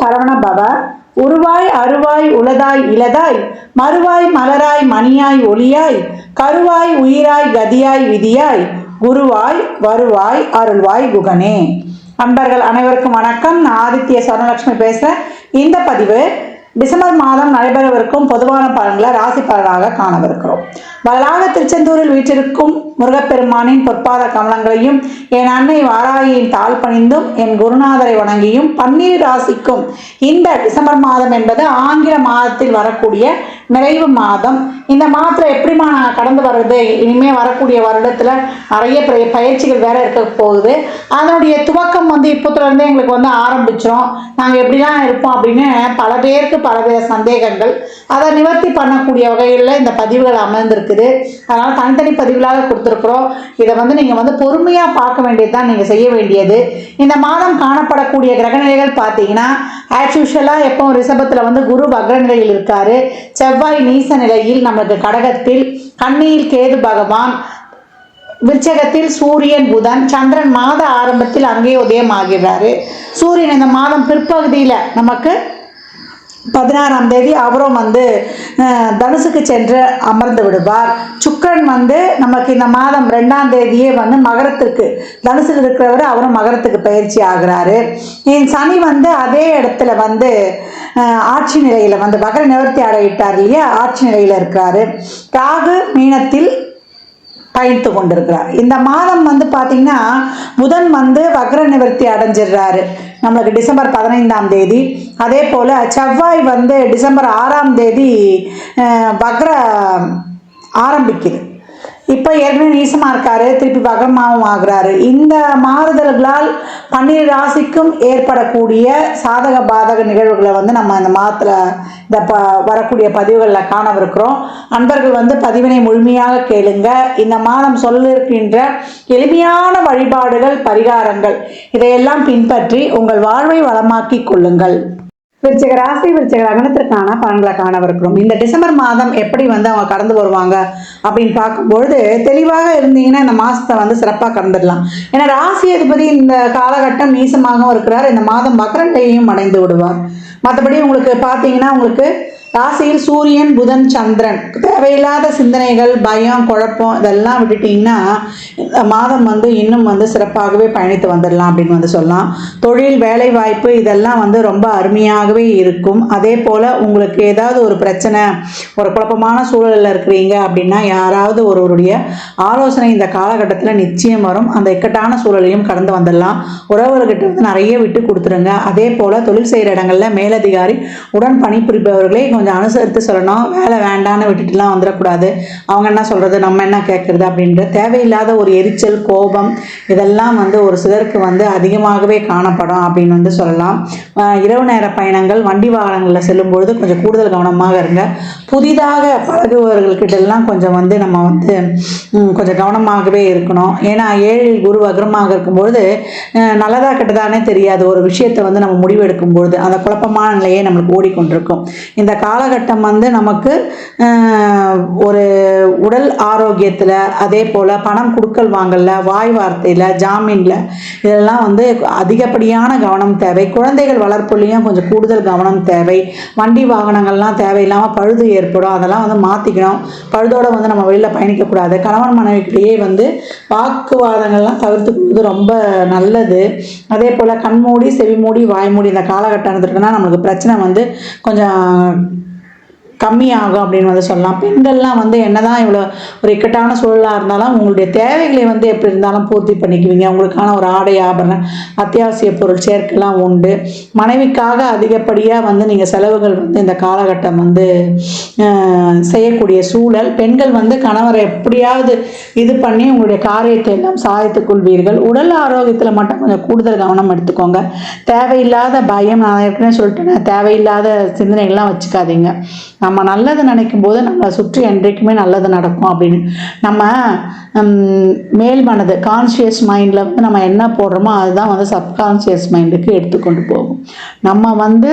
சரவண பவ உருவாய் அருவாய் உளதாய் இளதாய் மறுவாய் மலராய் மணியாய் ஒளியாய் கருவாய் உயிராய் கதியாய் விதியாய் குருவாய் வருவாய் அருள்வாய் குகனே. அன்பர்கள் அனைவருக்கும் வணக்கம். நான் ஆதித்ய சரணலட்சுமி பேசுகிறேன் இந்த பதிவு டிசம்பர் மாதம் நடைபெறவிருக்கும் பொதுவான பலன்களை ராசி பலனாக காணவிருக்கிறோம். வரலாக திருச்செந்தூரில் வீற்றிருக்கும் முருகப்பெருமானின் பொற்பாத கமலங்களையும் என் அன்னை வாராகியின் தாழ் பணிந்தும் என் குருநாதரை வணங்கியும் பன்னீர் ராசிக்கும் இந்த டிசம்பர் மாதம் என்பது ஆங்கில மாதத்தில் வரக்கூடிய நிறைவு மாதம். இந்த மாதத்தில் எப்படிமா நான் கடந்து வர்றது? இனிமேல் வரக்கூடிய வருடத்தில் நிறைய பயிற்சிகள் வேற இருக்க போகுது. அதனுடைய துவக்கம் வந்து இப்போத்துலேருந்தே எங்களுக்கு வந்து ஆரம்பிச்சிடும் நாங்கள் எப்படிலாம் இருப்போம் அப்படின்னு பல பேருக்கு பல பேர் சந்தேகங்கள். அதை நிவர்த்தி பண்ணக்கூடிய வகையில் இந்த பதிவுகள் இருக்குது. அதனால் தனித்தனி பதிவுகளாக கொடுத்துருக்குறோம். இதை வந்து நீங்கள் வந்து பொறுமையாக பார்க்க வேண்டியது தான் நீங்கள் செய்ய வேண்டியது. இந்த மாதம் காணப்படக்கூடிய கிரகநிலைகள் பார்த்தீங்கன்னா ஆஸ் யூஷுவலாக எப்போ ரிஷபத்தில் வந்து குரு வக்ர நிலையில் இருக்கார். செவ்வாய் நீச நிலையில் நமக்கு கடகத்தில் கண்ணியில் கேது பகவான் விருச்சகத்தில் சூரியன் புதன் சந்திரன் மாத ஆரம்பத்தில் அங்கே உதயமாகிறாரு சூரியன் இந்த மாதம் பிற்பகுதியில் நமக்கு பதினாறாம் தேதி அவரும் வந்து தனுசுக்கு சென்று அமர்ந்து விடுவார். சுக்கரன் வந்து நமக்கு இந்த மாதம் ரெண்டாம் தேதியே வந்து மகரத்துக்கு தனுசுக்கு இருக்கிறவர் அவரும் மகரத்துக்கு பயிற்சி ஆகிறாரு. என் சனி வந்து அதே இடத்துல வந்து ஆட்சி நிலையில் வந்து மகர நிவர்த்தி அடையிட்டார் இல்லையா? ஆட்சி நிலையில் இருக்கிறாரு. ராகு மீனத்தில் பயணித்து கொண்டிருக்கிறார். இந்த மாதம் வந்து பார்த்தீங்கன்னா புதன் வந்து வக்ர நிவர்த்தி அடைஞ்சிடுறாரு. நம்மளுக்கு டிசம்பர் பதினைந்தாம் தேதி. அதே போல் செவ்வாய் வந்து டிசம்பர் ஆறாம் தேதி வக்ர ஆரம்பிக்குது. இப்போ ஏற்கனவே நீசமாக இருக்காரு திருப்பி வகமாவும் ஆகிறாரு. இந்த மாறுதல்களால் பன்னிரு ராசிக்கும் ஏற்படக்கூடிய சாதக பாதக நிகழ்வுகளை வந்து நம்ம இந்த மாதத்தில் இந்த ப வரக்கூடிய பதிவுகளில் காணவிருக்கிறோம். அன்பர்கள் வந்து பதிவினை முழுமையாக கேளுங்க. இந்த மாதம் சொல்லிருக்கின்ற எளிமையான வழிபாடுகள் பரிகாரங்கள் இதையெல்லாம் பின்பற்றி உங்கள் வாழ்வை வளமாக்கிக் கொள்ளுங்கள். விருச்சக ராசி விருச்சக லக்னத்திற்கான பலன்களை காணவிருக்கிறோம். இந்த டிசம்பர் மாதம் எப்படி வந்து அவங்க கடந்து வருவாங்க அப்படின்னு பார்க்கும்பொழுது தெளிவாக இருந்தீங்கன்னா இந்த மாதத்தை வந்து சிறப்பாக கடந்துடலாம். ஏன்னா ராசி அதிபதி இந்த காலகட்டம் நீசமாகவும் இருக்கிறார். இந்த மாதம் மகரண்டையும் அடைந்து விடுவார். மற்றபடி உங்களுக்கு பார்த்தீங்கன்னா உங்களுக்கு ராசியில் சூரியன் புதன் சந்திரன். தேவையில்லாத சிந்தனைகள் பயம் குழப்பம் இதெல்லாம் விட்டுட்டிங்கன்னா இந்த மாதம் வந்து இன்னும் வந்து சிறப்பாகவே பயணித்து வந்துடலாம் அப்படின்னு வந்து சொல்லலாம். தொழில் வேலை வாய்ப்பு இதெல்லாம் வந்து ரொம்ப அருமையாகவே இருக்கும். அதே போல் உங்களுக்கு ஏதாவது ஒரு பிரச்சனை ஒரு குழப்பமான சூழலில் இருக்கிறீங்க அப்படின்னா யாராவது ஒருவருடைய ஆலோசனை இந்த காலகட்டத்தில் நிச்சயம் வரும். அந்த இக்கட்டான சூழலையும் கடந்து வந்துடலாம். உறவுகிட்ட வந்து நிறைய விட்டு கொடுத்துருங்க. அதே போல் தொழில் செய்கிற இடங்களில் மேலதிகாரி உடன் பணிபுரிபவர்களை கொஞ்சம் அனுசரித்து சொல்லணும். வேலை வேண்டான்னு விட்டுட்டுலாம் வந்துடக்கூடாது. அவங்க என்ன சொல்கிறது நம்ம என்ன கேட்குறது அப்படின்ற தேவையில்லாத ஒரு எரிச்சல் கோபம் இதெல்லாம் வந்து ஒரு சிலருக்கு வந்து அதிகமாகவே காணப்படும் அப்படின்னு வந்து சொல்லலாம். இரவு நேர பயணங்கள் வண்டி வாகனங்களில் செல்லும் பொழுது கொஞ்சம் கூடுதல் கவனமாக இருங்க. புதிதாக பழகுபவர்கள்கிட்டெல்லாம் கொஞ்சம் வந்து நம்ம வந்து கொஞ்சம் கவனமாகவே இருக்கணும். ஏன்னா ஏழில் குரு வக்ரமாக இருக்கும்பொழுது நல்லதாக கெட்டதானே தெரியாது. ஒரு விஷயத்தை வந்து நம்ம முடிவெடுக்கும் பொழுது அந்த குழப்பமான நிலையே நம்மளுக்கு ஓடிக்கொண்டிருக்கும். இந்த காலகட்டம் வந்து நமக்கு ஒரு உடல் ஆரோக்கியத்தில் அதே போல் பணம் கொடுக்கல் வாங்கல வாய் வார்த்தையில் ஜாமீனில் இதெல்லாம் வந்து அதிகப்படியான கவனம் தேவை. குழந்தைகள் வளர்ப்புலையும் கொஞ்சம் கூடுதல் கவனம் தேவை. வண்டி வாகனங்கள்லாம் தேவையில்லாமல் பழுது ஏற்படும். அதெல்லாம் வந்து மாற்றிக்கணும் பழுதோடு வந்து நம்ம வெளியில் பயணிக்கக்கூடாது. கணவன் மனைவிக்கிட்டேயே வந்து வாக்குவாதங்கள்லாம் தவிர்த்துக்கிறது ரொம்ப நல்லது. அதே போல் கண்மூடி செவிமூடி வாய்மூடி இந்த காலகட்டம் இருந்துட்டுனா நம்மளுக்கு பிரச்சனை வந்து கொஞ்சம் கம்மியாகும் அப்படின்னு வந்து சொல்லலாம். பெண்கள்லாம் வந்து என்னதான் இவ்வளோ ஒரு இக்கட்டான சூழலாக இருந்தாலும் உங்களுடைய தேவைகளை வந்து எப்படி இருந்தாலும் பூர்த்தி பண்ணிக்குவீங்க. உங்களுக்கான ஒரு ஆடை ஆபரணம் அத்தியாவசிய பொருள் சேர்க்கைலாம் உண்டு. மனைவிக்காக அதிகப்படியாக வந்து நீங்கள் செலவுகள் வந்து இந்த காலகட்டம் வந்து செய்யக்கூடிய சூழல். பெண்கள் வந்து கணவரை எப்படியாவது இது பண்ணி உங்களுடைய காரியத்தை எல்லாம் சாதித்துக் கொள்வீர்கள். உடல் ஆரோக்கியத்தில் மட்டும் கொஞ்சம் கூடுதல் கவனம் எடுத்துக்கோங்க. தேவையில்லாத பயம் நான் ஏற்கனவே சொல்லிட்டேன் தேவையில்லாத சிந்தனைகள்லாம் வச்சுக்காதீங்க. நம்ம நல்லது நினைக்கும் போது நம்மளை சுற்றி என்றைக்குமே நல்லது நடக்கும் அப்படின்னு. நம்ம மேல் மனது கான்ஷியஸ் மைண்டில் வந்து நம்ம என்ன போடுறோமோ அதுதான் வந்து சப்கான்ஷியஸ் மைண்டுக்கு எடுத்துக்கொண்டு போகும். நம்ம வந்து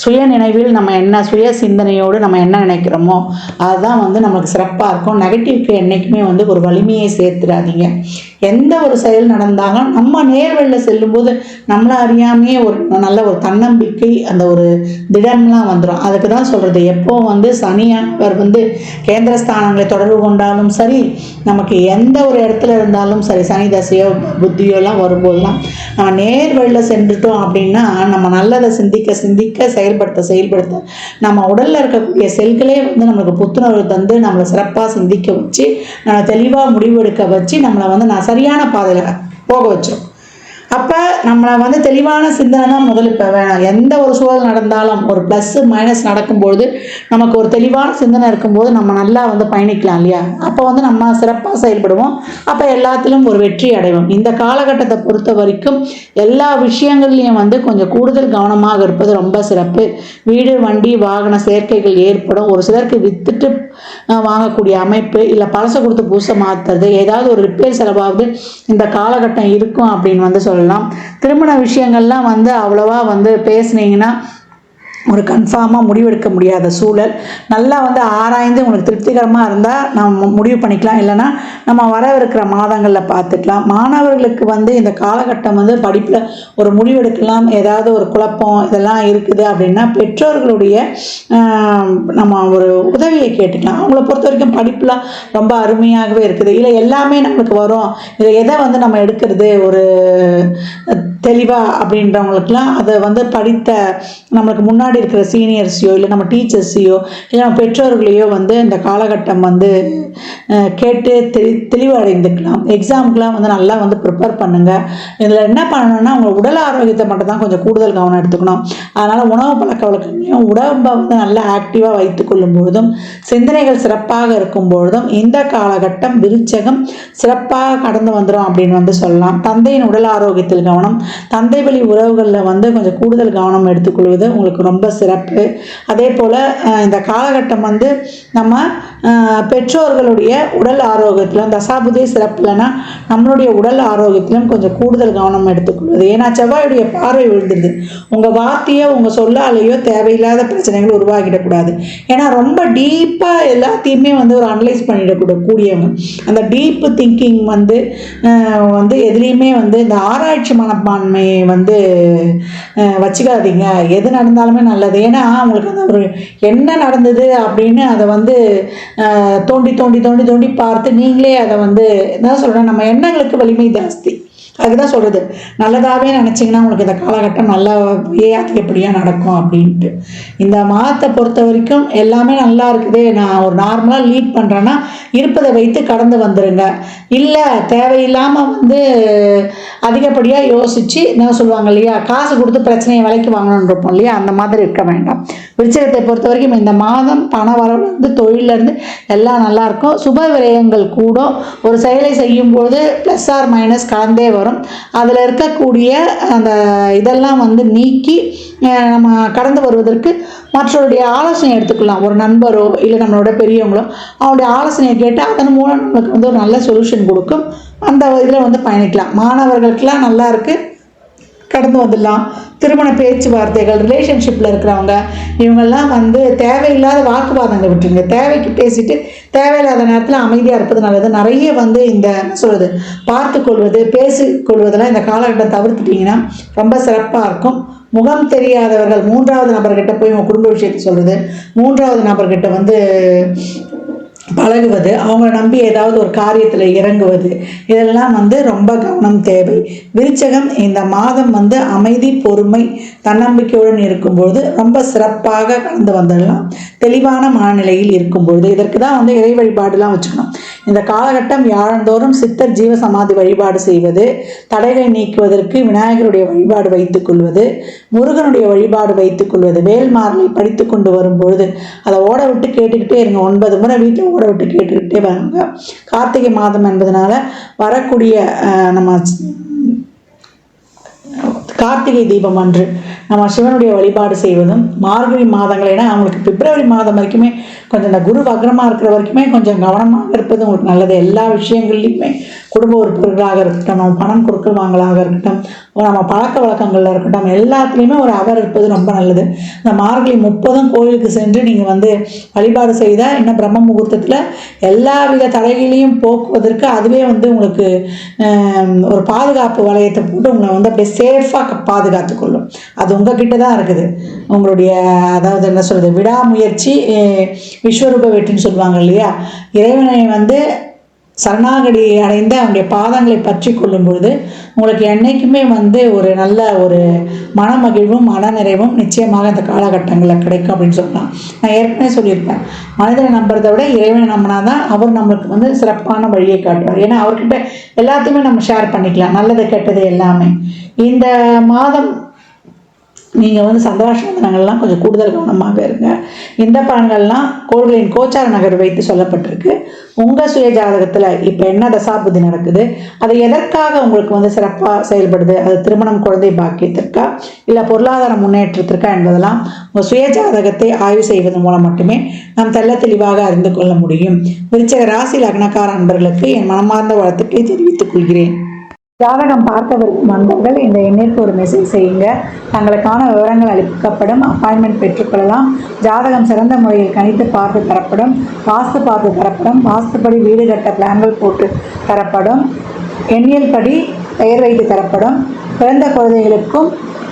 சுய நினைவில் நம்ம என்ன சுய சிந்தனையோடு நம்ம என்ன நினைக்கிறோமோ அதுதான் வந்து நமக்கு சிறப்பாக இருக்கும். நெகட்டிவ்க்கு என்றைக்குமே வந்து ஒரு வலிமையை சேர்த்துடாதீங்க. எந்த ஒரு செயல் நடந்தாலும் நம்ம நேர்வழியில் செல்லும்போது நம்மளை அறியாமையே ஒரு நல்ல ஒரு தன்னம்பிக்கை அந்த ஒரு திடம்லாம் வந்துடும் அதுக்கு தான் சொல்கிறது எப்போ வந்து சனியானவர் வந்து கேந்திரஸ்தானங்களை தொடர்பு கொண்டாலும் சரி நமக்கு எந்த ஒரு இடத்துல இருந்தாலும் சரி சனி தசையோ புத்தியோ எல்லாம் வரும்போதெல்லாம் நம்ம நேர் வழியில் சென்றுட்டோம் அப்படின்னா நம்ம நல்லதை சிந்திக்க சிந்திக்க செயல்படுத்த செயல்படுத்த நம்ம உடலில் இருக்கக்கூடிய செல்களே வந்து நம்மளுக்கு புத்துணர்வு தந்து நம்மளை சிறப்பாக சிந்திக்க வச்சு நம்ம தெளிவாக முடிவெடுக்க வச்சு நம்மளை வந்து நான் சரியான பாதையில் போக வச்சிடும் அப்போ நம்மளை வந்து தெளிவான சிந்தனை தான் முதல் இப்போ வேணும். எந்த ஒரு சூழல் நடந்தாலும் ஒரு ப்ளஸ் மைனஸ் நடக்கும்பொழுது நமக்கு ஒரு தெளிவான சிந்தனை இருக்கும்போது நம்ம நல்லா வந்து பயணிக்கலாம் இல்லையா? அப்போ வந்து நம்ம சிறப்பாக செயல்படுவோம். அப்போ எல்லாத்திலும் ஒரு வெற்றி அடைவோம். இந்த காலகட்டத்தை பொறுத்த வரைக்கும் எல்லா விஷயங்கள்லையும் வந்து கொஞ்சம் கூடுதல் கவனமாக இருப்பது ரொம்ப சிறப்பு. வீடு வண்டி வாகன சேர்க்கைகள் ஏற்படும். ஒரு சிலருக்கு வித்துட்டு வாங்கக்கூடிய அமைப்பு இல்லை பழசை கொடுத்து பூசை மாற்றுறது ஏதாவது ஒரு ரிப்பேர் செலவாவது இந்த காலகட்டம் இருக்கும் அப்படின்னு வந்து சொல்லலாம் திருமண விஷயங்கள்லாம் வந்து அவ்வளோவா வந்து பேசுனீங்கன்னா ஒரு கன்ஃபார்மாக முடிவெடுக்க முடியாத சூழல். நல்லா வந்து ஆராய்ந்து உங்களுக்கு திருப்திகரமாக இருந்தால் நம்ம முடிவு பண்ணிக்கலாம். இல்லைன்னா நம்ம வரவிருக்கிற மாதங்களில் பார்த்துக்கலாம். மாணவர்களுக்கு வந்து இந்த காலகட்டம் வந்து படிப்பில் ஒரு முடிவெடுக்கலாம். ஏதாவது ஒரு குழப்பம் இதெல்லாம் இருக்குது அப்படின்னா பெற்றோர்களுடைய நம்ம ஒரு உதவியை கேட்டுக்கலாம். அவங்கள பொறுத்த வரைக்கும் படிப்புலாம் ரொம்ப அருமையாகவே இருக்குது. இல்லை எல்லாமே நம்மளுக்கு வரும். இதில் எதை வந்து நம்ம எடுக்கிறது? ஒரு தெளிவாக அப்படின்றவங்களுக்குலாம் அதை வந்து படித்த நம்மளுக்கு முன்னாடி முன்னாடி இருக்கிற சீனியர்ஸையோ இல்லை நம்ம டீச்சர்ஸையோ இல்லை நம்ம பெற்றோர்களையோ வந்து இந்த காலகட்டம் வந்து கேட்டு தெளி தெளிவடைந்துக்கலாம். எக்ஸாமுக்கெலாம் வந்து நல்லா வந்து ப்ரிப்பேர் பண்ணுங்கள் இதில் என்ன பண்ணணும்னா உங்கள் உடல் ஆரோக்கியத்தை மட்டும் தான் கொஞ்சம் கூடுதல் கவனம் எடுத்துக்கணும். அதனால் உணவு பழக்க வழக்கங்களையும் உடம்பை வந்து நல்லா ஆக்டிவாக வைத்துக்கொள்ளும் பொழுதும் சிந்தனைகள் சிறப்பாக இருக்கும் பொழுதும் இந்த காலகட்டம் விருச்சகம் சிறப்பாக கடந்து வந்துடும் அப்படின்னு வந்து சொல்லலாம். தந்தையின் உடல் ஆரோக்கியத்தில் கவனம் தந்தை வழி உறவுகளில் வந்து கொஞ்சம் கூடுதல் கவனம் எடுத்துக்கொள்வது உங்களுக்கு ரொம்ப ரொம்ப சிறப்பு. அதே போல் இந்த காலகட்டம் வந்து நம்ம பெற்றோர்களுடைய உடல் ஆரோக்கியத்திலும் தசாபுதே சிறப்பு இல்லைன்னா நம்மளுடைய உடல் ஆரோக்கியத்திலும் கொஞ்சம் கூடுதல் கவனம் எடுத்துக்கொள்வது. ஏன்னா செவ்வாயுடைய பார்வை விழுந்துருது. உங்கள் வார்த்தையோ உங்கள் சொல்லாலேயோ தேவையில்லாத பிரச்சனைகள் உருவாகிடக்கூடாது ஏன்னா ரொம்ப டீப்பாக எல்லாத்தையுமே வந்து ஒரு அனலைஸ் பண்ணிடக்கூட கூடியவங்க. அந்த டீப்பு திங்கிங் வந்து வந்து எதுலேயுமே வந்து இந்த ஆராய்ச்சி மனப்பான்மையை வந்து வச்சுக்காதீங்க. எது நடந்தாலுமே நல்லது. ஏன்னா அவங்களுக்கு அந்த ஒரு என்ன நடந்தது அப்படின்னு அதை வந்து தோண்டி தோண்டி தோண்டி தோண்டி பார்த்து நீங்களே அதை வந்து என்ன சொல்கிறேன் நம்ம எண்ணங்களுக்கு வலிமை ஜாஸ்தி. அதுதான் சொல்கிறது நல்லதாகவே நினச்சிங்கன்னா உங்களுக்கு இந்த காலகட்டம் நல்லாவே அதிகப்படியாக நடக்கும் அப்படின்ட்டு. இந்த மாதத்தை பொறுத்த வரைக்கும் எல்லாமே நல்லா இருக்குது. நான் ஒரு நார்மலாக லீட் பண்ணுறேன்னா இருப்பதை வைத்து கடந்து வந்துடுங்க இல்லை தேவையில்லாமல் வந்து அதிகப்படியாக யோசித்து என்ன சொல்லுவாங்க இல்லையா காசு கொடுத்து பிரச்சனையை விலைக்கு வாங்கணும்னு இருப்போம் இல்லையா அந்த மாதிரி இருக்க வேண்டாம். விருச்சகத்தை பொறுத்த வரைக்கும் இந்த மாதம் பண வரவுலேருந்து தொழிலேருந்து எல்லாம் நல்லாயிருக்கும் சுப விரயங்கள் கூடும். ஒரு செயலை செய்யும்போது ப்ளஸ் ஆர் மைனஸ் கலந்தே வரும். அதில் இருக்கக்கூடிய அந்த இதெல்லாம் வந்து நீக்கி நம்ம கடந்து வருவதற்கு மற்றவருடைய ஆலோசனை எடுத்துக்கலாம். ஒரு நண்பரோ இல்லை நம்மளோட பெரியவங்களோ அவனுடைய ஆலோசனையை கேட்டு அதன் மூலம் நம்மளுக்கு வந்து ஒரு நல்ல சொல்யூஷன் கொடுக்கும். அந்த இதில் வந்து பயணிக்கலாம். மாணவர்களுக்கெல்லாம் நல்லா இருக்குது கடந்து வந்துடலாம். திருமண பேச்சுவார்த்தைகள் ரிலேஷன்ஷிப்பில் இருக்கிறவங்க இவங்கெல்லாம் வந்து தேவையில்லாத வாக்குவாதங்கள் விட்டுருங்க. தேவைக்கு பேசிட்டு தேவையில்லாத நேரத்தில் அமைதியாக இருப்பது நல்லது. நிறைய வந்து இந்த என்ன சொல்கிறது பார்த்து கொள்வது பேசிக்கொள்வதெல்லாம் இந்த காலகட்டம் தவிர்த்துட்டிங்கன்னா ரொம்ப சிறப்பாக இருக்கும். முகம் தெரியாதவர்கள் மூன்றாவது நபர்கிட்ட போய் உங்கள் குடும்ப விஷயத்தை சொல்கிறது மூன்றாவது நபர்கிட்ட வந்து பழகுவது அவங்கள நம்பி ஏதாவது ஒரு காரியத்தில் இறங்குவது இதெல்லாம் வந்து ரொம்ப கவனம் தேவை. விருச்சகம் இந்த மாதம் வந்து அமைதி பொறுமை தன்னம்பிக்கையுடன் இருக்கும்பொழுது ரொம்ப சிறப்பாக கடந்து வந்துடலாம். தெளிவான மனநிலையில் இருக்கும்பொழுது இதற்கு தான் வந்து இறை வழிபாடுலாம் வச்சுக்கணும். இந்த காலகட்டம் வியாழந்தோறும் சித்தர் ஜீவ சமாதி வழிபாடு செய்வது தடைகளை நீக்குவதற்கு விநாயகருடைய வழிபாடு வைத்துக் கொள்வது முருகனுடைய வழிபாடு வைத்துக் கொள்வது வேல்மாரலை படித்து கொண்டு வரும் பொழுது அதை ஓட விட்டு கேட்டுக்கிட்டே இருங்க. ஒன்பது முறை வீட்டில் ஓட விட்டு கேட்டுக்கிட்டே வராங்க. கார்த்திகை மாதம் என்பதனால வரக்கூடிய நம்ம கார்த்திகை தீபம் அன்று நம்ம சிவனுடைய வழிபாடு செய்வதும் மார்கழி மாதங்கள் ஏன்னா அவங்களுக்கு பிப்ரவரி மாதம் வரைக்குமே கொஞ்சம் இந்த குரு வக்ரமாக இருக்கிற வரைக்குமே கொஞ்சம் கவனமாக இருப்பது உங்களுக்கு நல்லது. எல்லா விஷயங்கள்லையுமே குடும்ப உறுப்பினர்களாக இருக்கட்டும் நம்ம பணம் கொடுக்கல் வாங்கலாக இருக்கட்டும் நம்ம பழக்க வழக்கங்களில் இருக்கட்டும் எல்லாத்துலேயுமே ஒரு அவர் இருப்பது ரொம்ப நல்லது. இந்த மார்கழி முப்பதும் கோயிலுக்கு சென்று நீங்கள் வந்து வழிபாடு செய்தால் இன்னும் பிரம்ம முகூர்த்தத்தில் எல்லா வித தடைகளையும் போக்குவதற்கு அதுவே வந்து உங்களுக்கு ஒரு பாதுகாப்பு வளையத்தை போட்டு உங்களை வந்து அப்படியே சேஃபாக பாதுகாத்து கொள்ளும். அது உங்ககிட்ட தான் இருக்குது. உங்களுடைய அதாவது என்ன சொல்கிறது விடாமுயற்சி விஸ்வரூப வெற்றின்னு சொல்லுவாங்க இல்லையா? இறைவனை வந்து சரணாகடி அடைந்து அவனுடைய பாதங்களை பற்றி கொள்ளும் பொழுது உங்களுக்கு என்றைக்குமே வந்து ஒரு நல்ல ஒரு மனமகிழ்வும் மனநிறைவும் நிச்சயமாக இந்த காலகட்டங்களில் கிடைக்கும் அப்படின்னு சொல்லலாம். நான் ஏற்கனவே சொல்லியிருப்பேன். மனிதனை நம்புறதை விட இறைவனை நம்பினா தான் அவர் நம்மளுக்கு வந்து சிறப்பான வழியை காட்டுவார். ஏன்னா அவர்கிட்ட எல்லாத்தையுமே நம்ம ஷேர் பண்ணிக்கலாம். நல்லது கெட்டது எல்லாமே. இந்த மாதம் நீங்கள் வந்து சந்தோஷ வந்தனங்கள்லாம் கொஞ்சம் கூடுதல் கவனமாக இருங்க. இந்த பலன்கள்லாம் கோள்களின் கோச்சார நகர் வைத்து சொல்லப்பட்டிருக்கு. உங்கள் சுய ஜாதகத்தில் இப்போ என்ன தசாபுதி நடக்குது? அது எதற்காக உங்களுக்கு வந்து சிறப்பாக செயல்படுது? அது திருமணம் குழந்தை பாக்கியத்திற்கா? இல்லை பொருளாதார முன்னேற்றத்திற்கா என்பதெல்லாம் உங்கள் சுய ஜாதகத்தை ஆய்வு செய்வதன் மூலம் மட்டுமே நாம் தெல்ல தெளிவாக அறிந்து கொள்ள முடியும். விருச்சக ராசி லக்னக்கார அன்பர்களுக்கு என் மனமார்ந்த வாழ்த்துக்களை தெரிவித்துக் கொள்கிறேன். ஜாதகம் பார்க்க விரும்பும் இந்த எண்ணிற்கு ஒரு மெசேஜ் செய்யுங்க. தங்களுக்கான விவரங்கள் அளிக்கப்படும். அப்பாயின்மெண்ட் பெற்றுக்கொள்ளலாம். ஜாதகம் சிறந்த முறையில் கணித்து பார்த்து தரப்படும். வாஸ்து பார்த்து தரப்படும். வாஸ்துப்படி வீடு கட்ட பிளான்கள் போட்டு தரப்படும். எண்ணியல் படி பெயர் வைத்து தரப்படும். பிறந்த குழந்தைகளுக்கும்